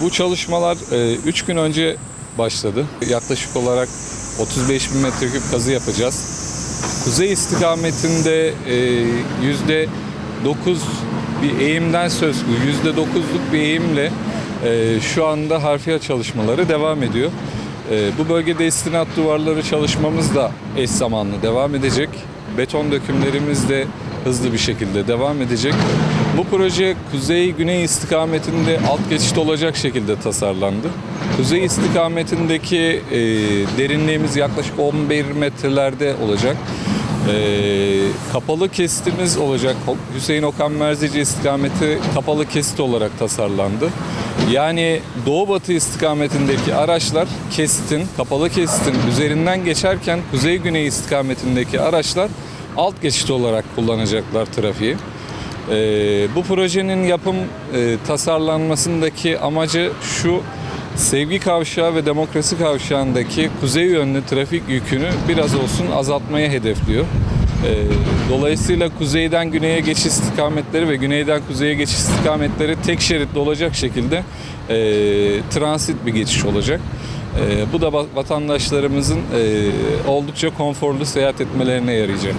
Bu çalışmalar 3 gün önce başladı. Yaklaşık olarak 35 bin metreküp kazı yapacağız. Kuzey istikametinde e, yüzde 9 bir eğimden söz yüzde 9'luk bir eğimle e, şu anda harfiye çalışmaları devam ediyor. E, bu bölgede istinat duvarları çalışmamız da eş zamanlı devam edecek. Beton dökümlerimiz de hızlı bir şekilde devam edecek. Bu proje kuzey-güney istikametinde alt geçit olacak şekilde tasarlandı. Kuzey istikametindeki e, derinliğimiz yaklaşık 11 metrelerde olacak. E, kapalı kesitimiz olacak. Hüseyin Okan Merzici istikameti kapalı kesit olarak tasarlandı. Yani doğu batı istikametindeki araçlar kesitin, kapalı kesitin üzerinden geçerken kuzey güney istikametindeki araçlar alt geçit olarak kullanacaklar trafiği. Ee, bu projenin yapım e, tasarlanmasındaki amacı şu Sevgi Kavşağı ve Demokrasi Kavşağı'ndaki kuzey yönlü trafik yükünü biraz olsun azaltmaya hedefliyor. Ee, dolayısıyla kuzeyden güneye geçiş istikametleri ve güneyden kuzeye geçiş istikametleri tek şeritli olacak şekilde e, transit bir geçiş olacak. E, bu da va- vatandaşlarımızın e, oldukça konforlu seyahat etmelerine yarayacak.